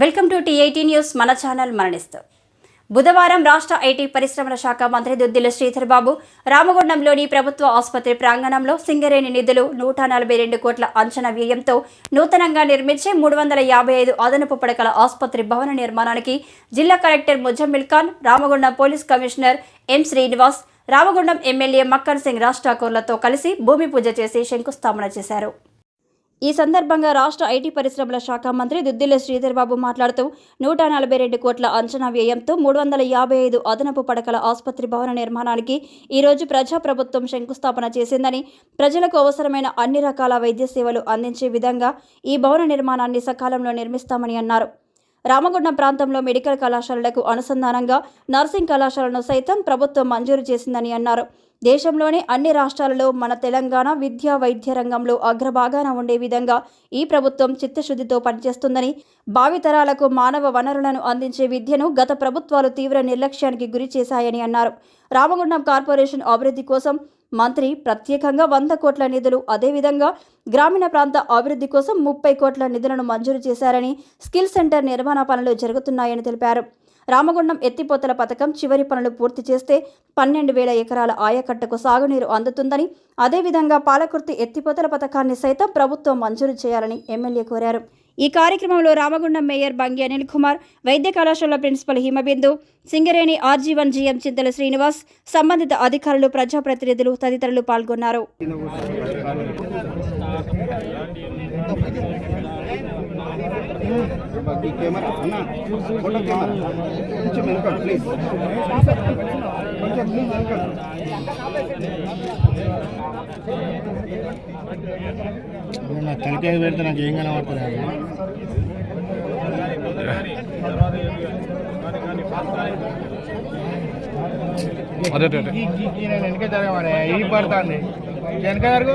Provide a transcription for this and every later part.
Welcome to TIT news. మన channel మరణిస్తూ. బుధవారం రాష్ట్ర ఐటీ పరిశ్రమల శాఖ మంత్రి దుద్దిల శ్రీధర్ బాబు రామగుండంలోని ప్రభుత్వ ఆసుపత్రి ప్రాంగణంలో సింగరేణి నిధులు నూట నలభై రెండు కోట్ల అంచనా వ్యయంతో నూతనంగా నిర్మించే మూడు వందల యాభై ఐదు అదనపు పడకల ఆసుపత్రి భవన నిర్మాణానికి జిల్లా collector Muzammil Khan Ramagundam police commissioner M Srinivas Ramagundam MLA Makkan Singh Raj ఠాకూర్లతో కలిసి భూమి పూజ చేసి శంకుస్థాపన చేశారు. ఈ సందర్భంగా రాష్ట్ర ఐటీ పరిశ్రమల శాఖ మంత్రి దుద్దిల్ల శ్రీధర్బాబు మాట్లాడుతూ నూట నలభై రెండు కోట్ల అంచనా వ్యయంతో మూడు వందల యాభై ఐదు అదనపు పడకల ఆసుపత్రి భవన నిర్మాణానికి ఈరోజు ప్రజాప్రభుత్వం శంకుస్థాపన చేసిందని ప్రజలకు అవసరమైన అన్ని రకాల వైద్య సేవలు అందించే విధంగా ఈ భవన నిర్మాణాన్ని సకాలంలో నిర్మిస్తామని అన్నారు. రామగుండం ప్రాంతంలో మెడికల్ కళాశాలలకు అనుసంధానంగా నర్సింగ్ కళాశాలను సైతం ప్రభుత్వం మంజూరు చేసిందని అన్నారు. దేశంలోనే అన్ని రాష్ట్రాలలో మన తెలంగాణ విద్యా వైద్య రంగంలో అగ్రభాగాన ఉండే విధంగా ఈ ప్రభుత్వం చిత్తశుద్ధితో పనిచేస్తుందని భావితరాలకు మానవ వనరులను అందించే విద్యను గత ప్రభుత్వాలు తీవ్ర నిర్లక్ష్యానికి గురి చేశాయని అన్నారు. రామగుండం కార్పొరేషన్ అభివృద్ధి కోసం మంత్రి ప్రత్యేకంగా వంద కోట్ల నిధులు అదేవిధంగా గ్రామీణ ప్రాంత అభివృద్ధి కోసం ముప్పై కోట్ల నిధులను మంజూరు చేశారని స్కిల్ సెంటర్ నిర్మాణ పనులు జరుగుతున్నాయని తెలిపారు. రామగుండం ఎత్తిపోతల పథకం చివరి పనులు పూర్తి చేస్తే పన్నెండు వేల ఎకరాల ఆయకట్టకు సాగునీరు అందుతుందని అదేవిధంగా పాలకుర్తి ఎత్తిపోతల పథకాన్ని సైతం ప్రభుత్వం మంజూరు చేయాలని ఎమ్మెల్యే కోరారు. ఈ కార్యక్రమంలో రామగుండం మేయర్ బంగి అనిల్ కుమార్ వైద్య కళాశాల principal Himabindu Singareni RG one GM Chintala Srinivas సంబంధిత అధికారులు ప్రజాప్రతినిధులు తదితరులు పాల్గొన్నారు. ఈ కెమెరా అన్న ఫోటో కెమెరా కొంచెం ప్లీజ్ కొంచెం ప్లీజ్ నా తలకాయ పెడితే నాకు ఏం కనబడుతుంది అదే వెనక జరగమని ఈ పడుతుంది. వెనక జరుగు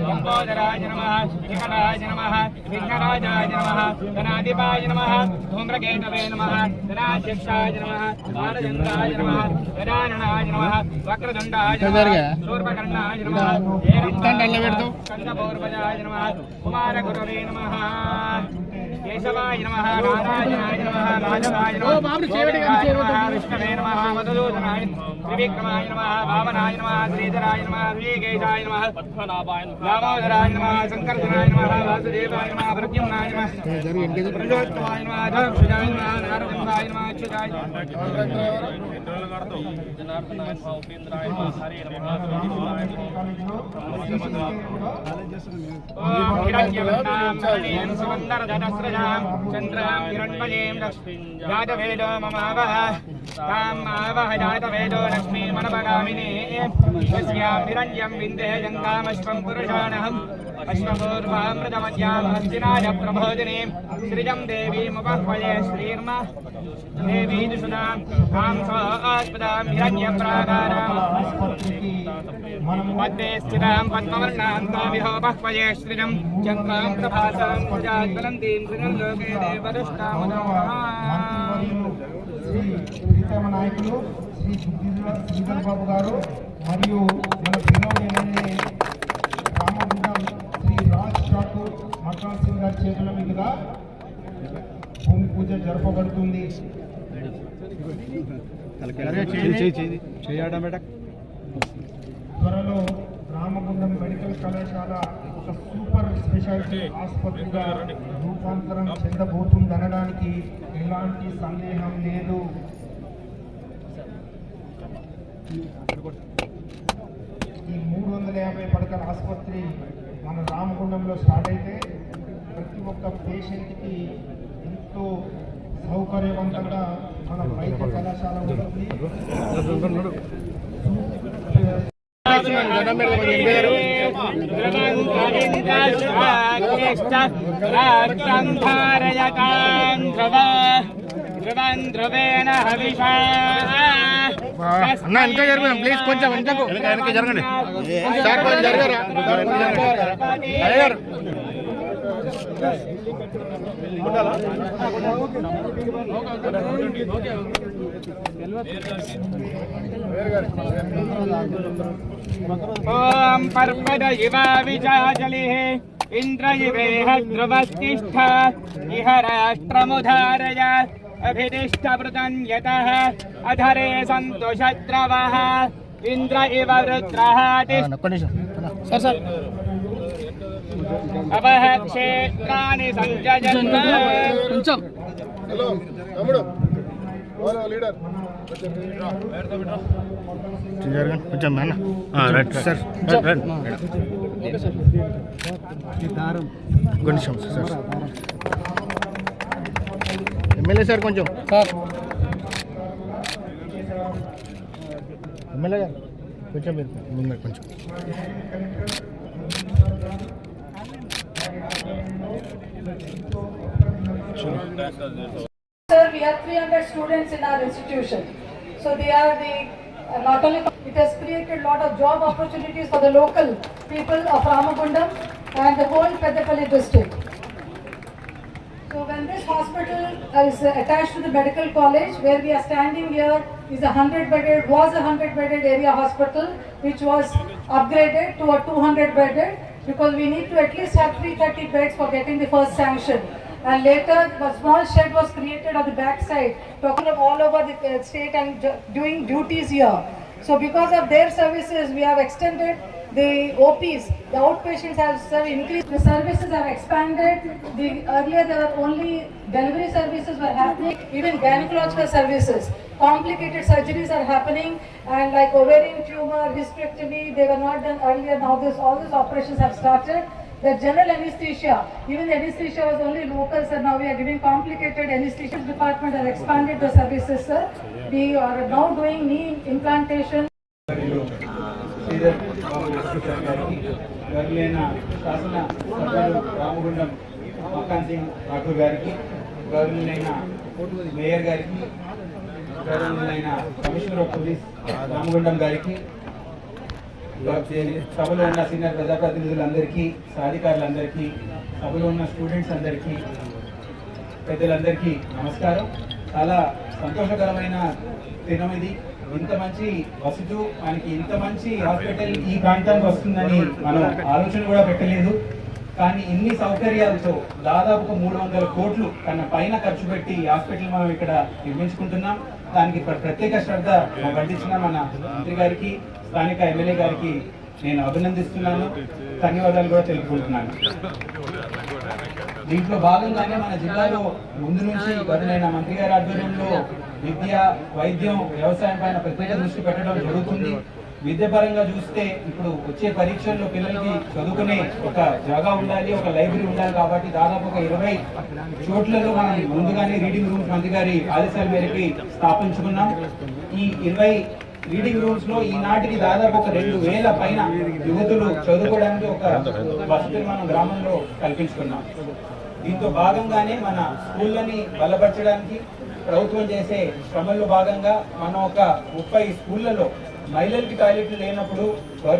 లంబోదరాయ నమ శ్రీకటాయ నమ విఘ్నరాజాయ నమ ధనాధిపాయ నమ ధూమ్రకేతవే నమ ధనాశిక్షాయ నమ బాలచంద్రాయ నమ గజాననాయ నమ వక్రదండాయ శూర్పకర్ణాయ నమ కండపౌర్వజాయ నమ కుమారగురవే నమ. కేశవాయ నమ నారాయణాయ నమ రాజవాయ నమ విష్ణవే నమ మధుసూదనాయ త్రివిక్రమాయ నమ వామనాయ నమ శ్రీధరాయ నమ శ్రీకేశాయ నమ పద్మనాభాయ నమ రామోదరాయ నమ శంకరధరాయ నమ వాసుదేవాయ నమ ప్రద్యుమ్నాయ నమ ప్రజోత్వాయ నమ ధక్షుజాయ నమ నారదందాయ నమ అక్షుజాయ జనార్దనాయ నమ ఉపేంద్రాయ నమ హరే నమ రామోదరాయ నమ ఓం హిరణ్యవర్ణాం సుందర ధనస్రజా मणिं सुवन्दरधनस्रजां चन्द्रां हिरण्मयीं लक्ष्मीं जातवेदो ममावः ताम् आवह जातवेदो लक्ष्मीमनपगामिनी यस्यां हिरण्यं विन्देः जङ्गामश्वं पुरुषाणहम् अश्वपूर्वामृतमज्ञां हस्तिनाय प्रबोधिनीं सृजं देवीमुपह्वये श्रीर्म देवी सुनां तां स्वास्पदां हिरण्यप्राकाराम् मध्ये स्थितां पद्मवर्णां तामिहोपह्वये श्रियं चन्द्रां प्रभासां भुजाज्वलन्तीं श्रियं लोके देवदुष्टामुदाम् శ్రీ ప్రీతమ నాయకులు శ్రీ సుధీర్ శ్రీధర్ బాబు గారు మరియు మన వినోద్ ఎమ్మెల్యే రామగుండం శ్రీ పాటు మన్మోహన్ సింగ్ గారి చేతుల మీదుగా భూమి పూజ జరపబడుతుంది. త్వరలో రామగుండం మెడికల్ కళాశాల ఒక సూపర్ స్పెషాలిటీ ఆసుపత్రిగా రూపాంతరం చెందబోతుందనడానికి ఎలాంటి సందేహం లేదు. ఈ మూడు వందల యాభై పడకల ఆసుపత్రి మన రామగుండంలో స్టార్ట్ అయితే ప్రతి ఒక్క పేషెంట్కి ఎంతో సౌకర్యవంతంగా మన వైద్య కళాశాల ఉంటుంది చేస్తున్నాను దండం ధ్రువం ధ్రువేణ హవిషా. అన్న వెనక జరుగుదాం ప్లీజ్ కొంచెం వెనకకు. వెనక జరగండి. సార్ కొంచెం ధ్రువస్తిష్ట ఇహ రాష్ట్రముధారయ. इवेह ध्रुवस्तिष्ठ इह राष्ट्रमुधारय अभिदिष्टवृतं यतः अधरे सन्तु शत्रवः इन्द्र इव वृत्रः तिष्ठ ఒక్క నిమిషం సార్ సార్ अवः क्षेत्राणि सञ्जयन्त కొంచెం హలో తమ్ముడు ఓలో లీడర్ కొంచెం జరగండి కొంచెం అన్న రైట్ సార్ ఒక నిమిషం సార్ ఎమ్మెల్యే సార్ కొంచెం సార్ ఎమ్మెల్యే గారు కొంచెం మీరు ముందు కొంచెం Sir, we have 300 students in our institution. So they are the, uh, not only, it has created a lot of job opportunities for the local people of Ramagundam and the whole Peddapalli district. So when this hospital is attached to the medical college, where we are standing here is a 100 bedded, was a 100 bedded area hospital, which was upgraded to a 200 bedded, because we need to at least have 330 beds for getting the first sanction. And later, a small shed was created on the backside, talking of all over the uh, state and doing duties here. So because of their services, we have extended the OPs, the outpatients have sir, increased, the services have expanded. The, earlier there were only delivery services were happening, even gynecological services. Complicated surgeries are happening and like ovarian tumor, hysterectomy, they were not done earlier. Now this, all these operations have started. The general anesthesia, even the anesthesia was only local, sir. Now we are giving complicated anesthesia department has expanded the services, sir. We are now doing knee implantation. గర్లైన శాసన సభ్యులు రామగుండం మకాన్ సింగ్ ఠాకూర్ గారికి గవర్నలైన mayor గారికి గవర్నలైన commissioner of police Ramagundam గారికి సభలో ఉన్న senior ప్రజాప్రతినిధులందరికీ సాధికారులందరికీ సభలో ఉన్న స్టూడెంట్స్ అందరికీ పెద్దలందరికీ నమస్కారం. చాలా సంతోషకరమైన దినం ఇది. ఇంత మంచి వసతు మనకి ఇంత మంచి హాస్పిటల్ ఈ ప్రాంతానికి వస్తుందని మనం ఆలోచన కూడా పెట్టలేదు. కానీ ఇన్ని సౌకర్యాలతో దాదాపు ఒక మూడు వందల కోట్లు కన్నా పైన ఖర్చు పెట్టి హాస్పిటల్ మనం ఇక్కడ నిర్మించుకుంటున్నాం. దానికి ప్రత్యేక శ్రద్ధ పట్టించిన మన మంత్రి గారికి స్థానిక ఎమ్మెల్యే గారికి నేను అభినందిస్తున్నాను. ధన్యవాదాలు కూడా తెలుపుకుంటున్నాను. దీంట్లో భాగంగానే మన జిల్లాలో ముందు నుంచి బదులైన మంత్రి గారి ఆధ్వర్యంలో విద్య వైద్యం వ్యవసాయం పైన ప్రత్యేక దృష్టి పెట్టడం జరుగుతుంది. విద్య పరంగా చూస్తే ఇప్పుడు వచ్చే పరీక్షల్లో పిల్లలకి చదువుకునే ఒక జాగా ఉండాలి ఒక లైబ్రరీ ఉండాలి కాబట్టి దాదాపు ఒక ఇరవై చోట్లలో మనం ముందుగానే రీడింగ్ రూమ్స్ మంత్రి గారి ఆదేశాల మేరకి స్థాపించుకున్నాం. ఈ ఇరవై రీడింగ్ రూమ్స్లో ఈనాటికి దాదాపు ఒక రెండు వేల పైన యువతులు చదువుకోవడానికి ఒక వసతి మనం గ్రామంలో కల్పించుకున్నాం. దీంతో భాగంగానే మన స్కూళ్ళని బలపరచడానికి ప్రభుత్వం చేసే శ్రమల్లో భాగంగా మనం ఒక ముప్పై స్కూళ్ళలో మహిళలకి టాయిలెట్లు లేనప్పుడు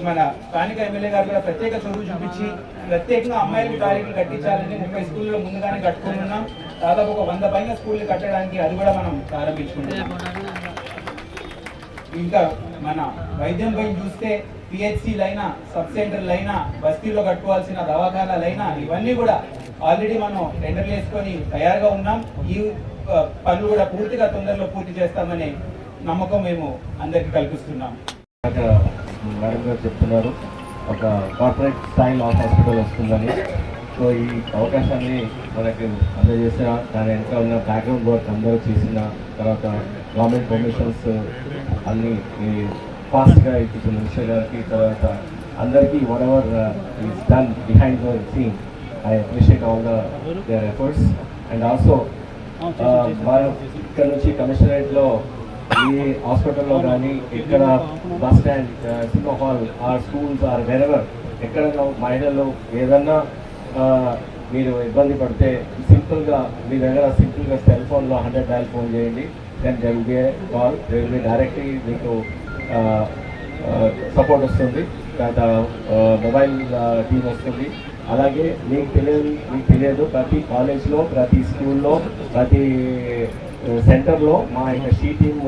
మన స్థానిక ఎమ్మెల్యే గారు కూడా ప్రత్యేక చదువు చూపించి ప్రత్యేకంగా అమ్మాయిలకి టాయిలెట్లు కట్టించాలని ముప్పై స్కూల్లో ముందుగానే కట్టుకుని ఉన్నాం. దాదాపు ఒక వంద పైన స్కూళ్ళు కట్టడానికి అది కూడా మనం ప్రారంభించుకుంటున్నాం ఇంకా మన వైద్యం పై చూస్తే పిహెచ్సిలైనా సబ్ సెంటర్లైనా బస్తీల్లో కట్టుకోవాల్సిన దవాఖానాలైనా ఇవన్నీ కూడా ఆల్రెడీ మనం టెండర్లు వేసుకొని తయారుగా ఉన్నాం. ఈ పనులు కూడా పూర్తిగా తొందరలో పూర్తి చేస్తామనే నమ్మకం మేము అందరికీ కల్పిస్తున్నాం. మేడం గారు చెప్తున్నారు ఒక కార్పొరేట్ స్టైల్ ఆఫ్ హాస్పిటల్ వస్తుందని. సో ఈ అవకాశాన్ని మనకి అందజేసిన దాని వెనుక ఉన్న బ్యాక్గ్రౌండ్ వర్క్ అందరూ చేసిన తర్వాత గవర్నమెంట్ పర్మిషన్స్ అన్ని ఫాస్ట్గా ఇచ్చిన మినిస్టర్ గారికి తర్వాత అందరికీ whatever is done behind the scene I appreciate all the their efforts and also మనం ఇక్కడ నుంచి కమిషనరేట్లో ఈ హాస్పిటల్లో కానీ ఇక్కడ bus stand cinema hall or schools or wherever ఎక్కడైనా మహిళలు ఏదన్నా ఆ, మీరు ఇబ్బంది పడితే సింపుల్గా మీ దగ్గర సింపుల్గా సెల్ ఫోన్లో హండ్రెడ్ డైల్ ఫోన్ చేయండి. Then they'll be call they will be directly మీకు సపోర్ట్ వస్తుంది. తర్వాత మొబైల్ టీమ్ వస్తుంది. అలాగే మీకు తెలియదు మీకు తెలియదు ప్రతి కాలేజ్లో ప్రతి స్కూల్లో ప్రతి సెంటర్లో మా యొక్క షీ టీమ్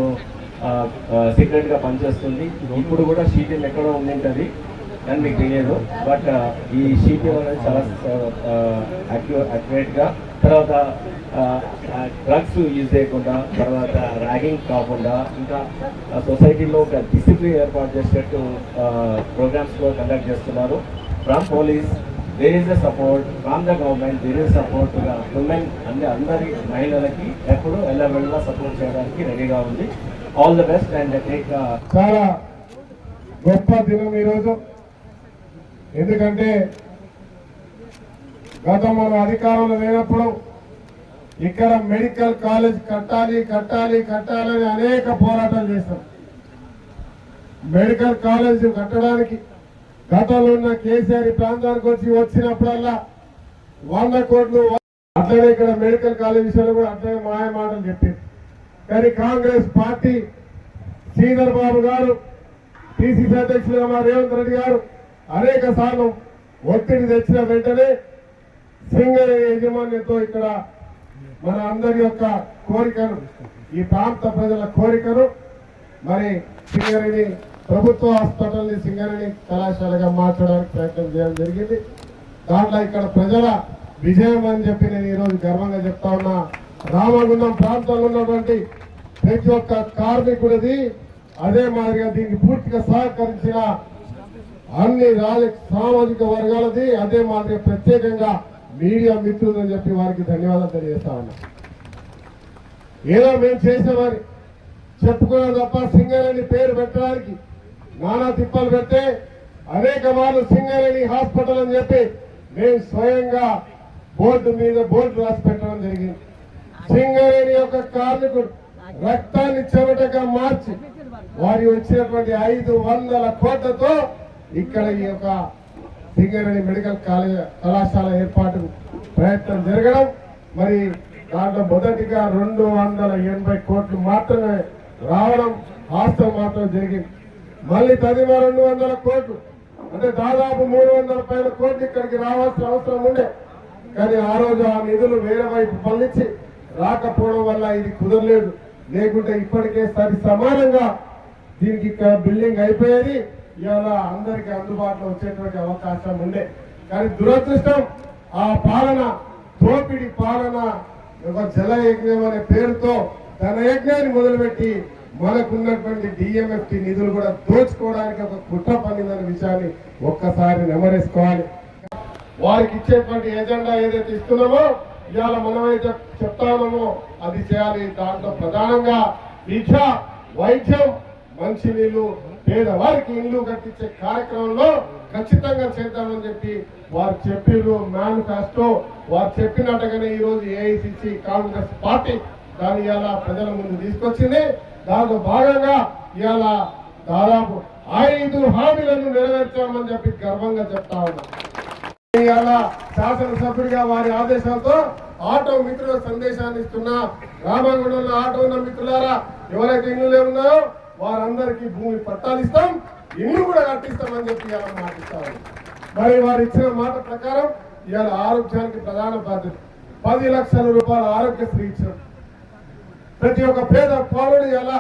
సీక్రెట్గా పనిచేస్తుంది. ఇప్పుడు కూడా షీ టీమ్ ఎక్కడో ఉండింటుంది అని మీకు తెలియదు. బట్ ఈ షీ టీమ్ అనేది చాలా అక్యురేట్గా తర్వాత డ్రగ్స్ యూజ్ చేయకుండా తర్వాత ర్యాగింగ్ కాకుండా ఇంకా సొసైటీలో ఒక డిసిప్లిన్ ఏర్పాటు చేసేటట్టు ప్రోగ్రామ్స్ కూడా కండక్ట్ చేస్తున్నారు. From police there is the support from the government there is support women అన్ని అందరి మహిళలకి ఎప్పుడు ఎలా వెళ్ళా సపోర్ట్ చేయడానికి రెడీగా ఉంది. All the best and take చాలా గొప్ప దినం ఈరోజు. ఎందుకంటే గతం మనం అధికారంలో లేనప్పుడు ఇక్కడ మెడికల్ కాలేజ్ కట్టాలి కట్టాలి కట్టాలని అనేక పోరాటాలు చేశాం. మెడికల్ కాలేజ్ కట్టడానికి గతంలో ఉన్న కేసీఆర్ ప్రాంతానికి వచ్చి వచ్చినప్పుడల్లా వంద కోట్లు అట్లనే ఇక్కడ మెడికల్ కాలేజ్ విషయంలో కూడా అట్లనే మాయ మాటలు చెప్పింది కానీ కాంగ్రెస్ పార్టీ శ్రీధర్ బాబు గారు పిసిసి అధ్యక్షులుగా మా రేవంత్ రెడ్డి గారు అనేక సార్లు ఒత్తిడి తెచ్చిన వెంటనే సింగరే యాజమాన్యంతో ఇక్కడ మన అందరి యొక్క కోరికను ఈ ప్రాంత ప్రజల కోరికను మరి సింగరేణి ప్రభుత్వ హాస్పిటల్ని సింగరేణి కళాశాలగా మార్చడానికి ప్రయత్నం చేయడం జరిగింది. దాంట్లో ఇక్కడ ప్రజల విజయం అని చెప్పి నేను ఈరోజు గర్వంగా చెప్తా ఉన్నా. రామగుండం ప్రాంతంలో ఉన్నటువంటి ప్రతి ఒక్క కార్మికుడిది అదే మాదిరిగా దీనికి పూర్తిగా సహకరించిన అన్ని రాజ సామాజిక వర్గాలది అదే మాదిరిగా ప్రత్యేకంగా మీడియా మిత్రులని చెప్పి వారికి ధన్యవాదాలు తెలియజేస్తా ఉన్నా. ఏదో మేము చేసేవారి చెప్పుకున్నాం తప్ప సింగరేణి పేరు పెట్టడానికి నానా తిప్పలు పెడితే అనేక మార్లు సింగరేణి హాస్పిటల్ అని చెప్పి మేము స్వయంగా బోర్డు మీద బోర్డు రాసి పెట్టడం జరిగింది. సింగరేణి యొక్క కార్మికుడు రక్తాన్ని చెమటగా మార్చి వారి వచ్చినటువంటి ఐదు వందల కోట్లతో ఇక్కడ ఈ యొక్క సింగరేణి మెడికల్ కాలేజ్ కళాశాల ఏర్పాటు ప్రయత్నం జరగడం. మరి దాంట్లో మొదటిగా రెండు వందల ఎనభై కోట్లు మాత్రమే రావడం హాస్టల్ మాత్రం జరిగింది. మళ్ళీ తదిమ రెండు వందల కోట్లు. అంటే దాదాపు మూడు వందల పైన కోట్లు ఇక్కడికి రావాల్సిన అవసరం ఉండే. కానీ ఆ రోజు ఆ నిధులు వేరే వైపు పల్లించి రాకపోవడం వల్ల ఇది కుదరలేదు. లేకుంటే ఇప్పటికే సరి సమానంగా దీనికి ఇక్కడ బిల్డింగ్ అయిపోయేది. ఇవాళ అందరికి అందుబాటులో వచ్చేటువంటి అవకాశం ఉండే. కానీ దురదృష్టం ఆ పాలన దోపిడి పాలన ఒక జల యజ్ఞం అనే పేరుతో ధన యజ్ఞాన్ని మొదలుపెట్టి మనకున్నటువంటి డిఎంఎఫ్టి నిధులు కూడా దోచుకోవడానికి ఒక కుట్ర పన్నిందనే విషయాన్ని ఒక్కసారి నెమరేసుకోవాలి. వారికి ఇచ్చేటువంటి ఎజెండా ఏదైతే ఇస్తున్నామో ఇవాళ మనమైతే చెప్తామో అది చేయాలి. దాంట్లో ప్రధానంగా విద్య వైద్యం మంచినీళ్ళు పేదవారికి ఇల్లు కట్టించే కార్యక్రమంలో ఖచ్చితంగా చేద్దామని చెప్పి వారు చెప్పిర్రు మేనిఫెస్టో. వారు చెప్పినట్టుగానే ఈ రోజు ఏఐసిసి కాంగ్రెస్ పార్టీ దాన్ని ఇలా ప్రజల ముందు తీసుకొచ్చింది. దాంతో భాగంగా ఇలా దాదాపు ఐదు హామీలను నెరవేర్చామని చెప్పి గర్వంగా చెప్తా ఉన్నాం. ఇలా శాసనసభ్యుడిగా వారి ఆదేశాలతో ఆటో మిత్రుల సందేశాన్ని ఇస్తున్నా రామగుండంలో ఆటో ఉన్న మిత్రులారా ఎవరైతే ఇల్లు ఉన్నారో వారందరికీ భూమి పట్టాలు ఇస్తాం ఇల్లు కూడా కట్టిస్తామని చెప్పి ఇవాళ మాటిస్తా మరి వారు ఇచ్చిన మాట ప్రకారం ఇవాళ ఆరోగ్యానికి ప్రధాన బాధ్యత. పది లక్షల రూపాయల ఆరోగ్యశ్రీ ఇచ్చాం ప్రతి ఒక్క పేద పౌరుడు ఎలా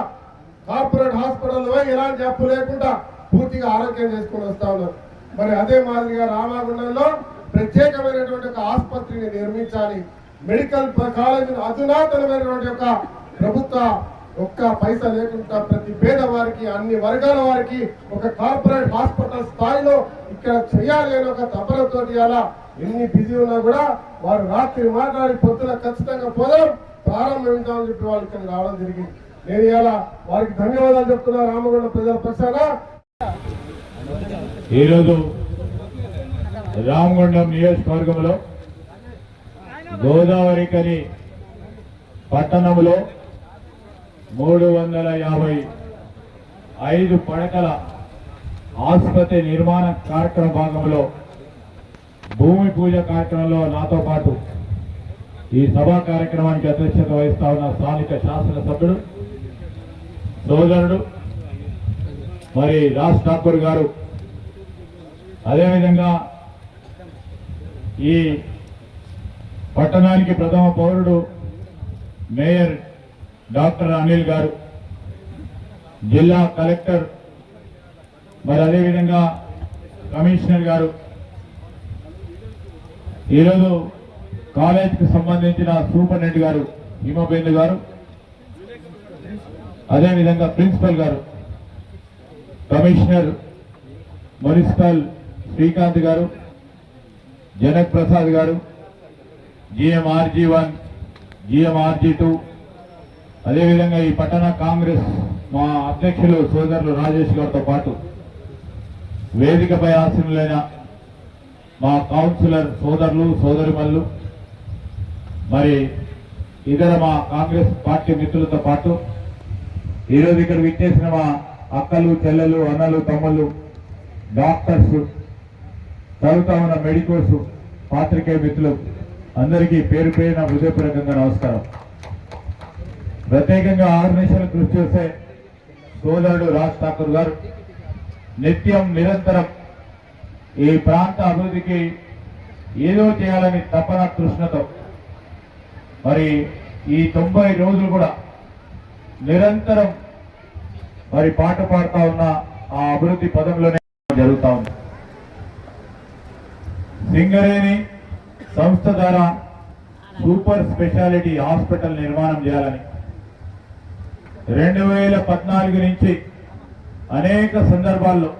కార్పొరేట్ హాస్పిటల్లో ఎలాంటి అప్పు లేకుండా పూర్తిగా ఆరోగ్యం చేసుకుని వస్తా ఉన్నారు. మరి అదే మాదిరిగా రామాగుండంలో ప్రత్యేకమైనటువంటి ఒక ఆసుపత్రిని నిర్మించాలి. మెడికల్ కాలేజీ అధునాతనమైనటువంటి ఒక ప్రభుత్వ ఒక్క పైసా లేకుండా ప్రతి పేదవారికి అన్ని వర్గాల వారికి ఒక కార్పొరేట్ హాస్పిటల్ స్థాయిలో ఇక్కడ చేయాలి అనే ఒక తపనతో అలా ఎన్ని బిజీ ఉన్నా కూడా వారు రాత్రి మాట్లాడి పొద్దున ఖచ్చితంగా పోదాం ప్రారంభించామని చెప్పి వాళ్ళు ఇక్కడ రావడం జరిగింది. నేను ఇలా వారికి ధన్యవాదాలు చెప్తున్నా రామగుండ ప్రజల పక్షాన. ఈరోజు రామగుండం నియోజకవర్గంలో గోదావరి కని పట్టణంలో మూడు వందల యాభై ఐదు పడకల ఆసుపత్రి నిర్మాణ కార్యక్రమ భాగంలో భూమి పూజ కార్యక్రమంలో నాతో పాటు ఈ సభా కార్యక్రమానికి అధ్యక్షత వహిస్తా ఉన్న స్థానిక శాసనసభ్యుడు సోదరుడు మరి రాజ్ ఠాకూర్ గారు. అదేవిధంగా ఈ పట్టణానికి ప్రథమ పౌరుడు మేయర్ డాక్టర్ అనిల్ గారు జిల్లా కలెక్టర్ మరి అదేవిధంగా కమిషనర్ గారు. ఈరోజు కాలేజీకి సంబంధించిన సూపరింటెండెంట్ గారు హిమబేందు గారు అదేవిధంగా ప్రిన్సిపల్ గారు కమిషనర్ మున్సిపల్ శ్రీకాంత్ గారు జనక్ ప్రసాద్ గారు జిఎంఆర్జీ వన్ జిఎంఆర్జీ టూ అదేవిధంగా ఈ పట్టణ కాంగ్రెస్ మా అధ్యక్షులు సోదరులు రాజేష్ గారితో పాటు వేదికపై ఆసీనులైన మా కౌన్సిలర్ సోదరులు సోదరిమల్లు మరి ఇతర మా కాంగ్రెస్ పార్టీ మిత్రులతో పాటు ఈరోజు ఇక్కడ విచ్చేసిన మా అక్కలు చెల్లెలు అన్నలు తమ్ముళ్ళు డాక్టర్స్ చదువుతా ఉన్న మెడికోర్స్ పాత్రికేయ మిత్రులు అందరికీ పేరు పేరిన హృదయపూర్వకంగా నమస్కారం. ప్రత్యేకంగా ఆరు నిమిషాలు కృషి చేసే సోదరుడు రాజ్ ఠాకూర్ గారు నిత్యం నిరంతరం ఈ ప్రాంత అభివృద్ధికి ఏదో చేయాలని తపన కృష్ణతో. మరి ఈ తొంభై రోజులు కూడా నిరంతరం మరి పాట పాడుతా ఉన్న ఆ అభివృద్ధి పదంలోనే జరుగుతా ఉంది. సింగరేణి సంస్థ ద్వారా సూపర్ స్పెషాలిటీ హాస్పిటల్ నిర్మాణం చేయాలని రెండు వేల పద్నాలుగు నుంచి అనేక సందర్భాల్లో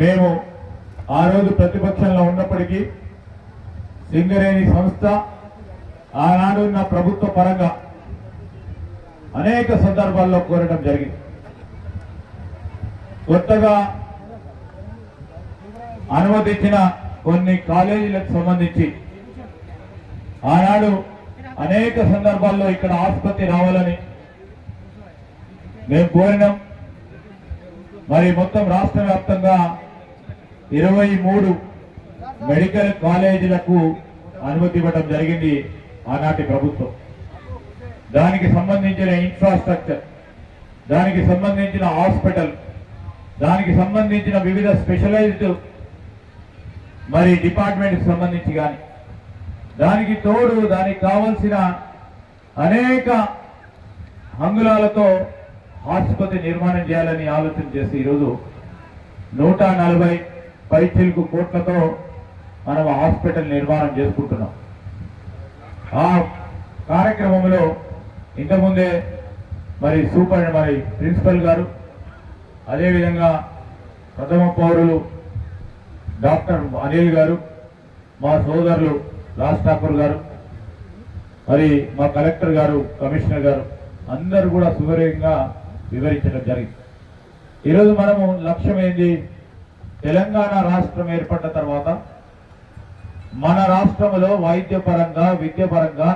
మేము ఆ రోజు ప్రతిపక్షంలో ఉన్నప్పటికీ సింగరేణి సంస్థ ఆనాడున్న ప్రభుత్వ పరంగా అనేక సందర్భాల్లో కోరడం జరిగింది. కొత్తగా అనుమతించిన కొన్ని కాలేజీలకు సంబంధించి ఆనాడు అనేక సందర్భాల్లో ఇక్కడ ఆసుపత్రి రావాలని మేము కోరినాం. మరి మొత్తం రాష్ట్ర వ్యాప్తంగా ఇరవై మూడు మెడికల్ కాలేజీలకు అనుమతి ఇవ్వడం జరిగింది ఆనాటి ప్రభుత్వం. దానికి సంబంధించిన ఇన్ఫ్రాస్ట్రక్చర్ దానికి సంబంధించిన హాస్పిటల్ దానికి సంబంధించిన వివిధ స్పెషలైజ్డ్ మరి డిపార్ట్మెంట్కి సంబంధించి కానీ దానికి తోడు దానికి కావలసిన అనేక అంగుళాలతో ఆసుపత్రి నిర్మాణం చేయాలని ఆలోచన చేసి ఈరోజు నూట నలభై పైచిలకు కోట్లతో మనం హాస్పిటల్ నిర్మాణం చేసుకుంటున్నాం. ఆ కార్యక్రమంలో ఇంతకుముందే మరి సూపర్ మరి ప్రిన్సిపల్ గారు అదేవిధంగా ప్రథమ పౌరులు డాక్టర్ అనిల్ గారు మా సోదరులు రాజ్ ఠాకూర్ గారు మరి మా కలెక్టర్ గారు కమిషనర్ గారు అందరూ కూడా సుదీర్ఘంగా వివరించడం జరిగింది. ఈరోజు మనము లక్ష్యం ఏంది తెలంగాణ రాష్ట్రం ఏర్పడిన తర్వాత మన రాష్ట్రంలో వైద్యపరంగా విద్యపరంగా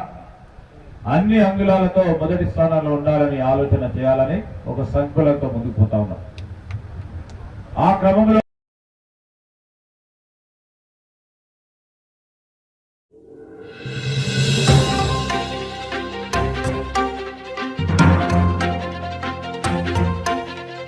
అన్ని అంగుళాలతో మొదటి స్థానంలో ఉండాలని ఆలోచన చేయాలని ఒక సంకులంతో ముందుకు పోతా ఉన్నాం. ఆ క్రమంలో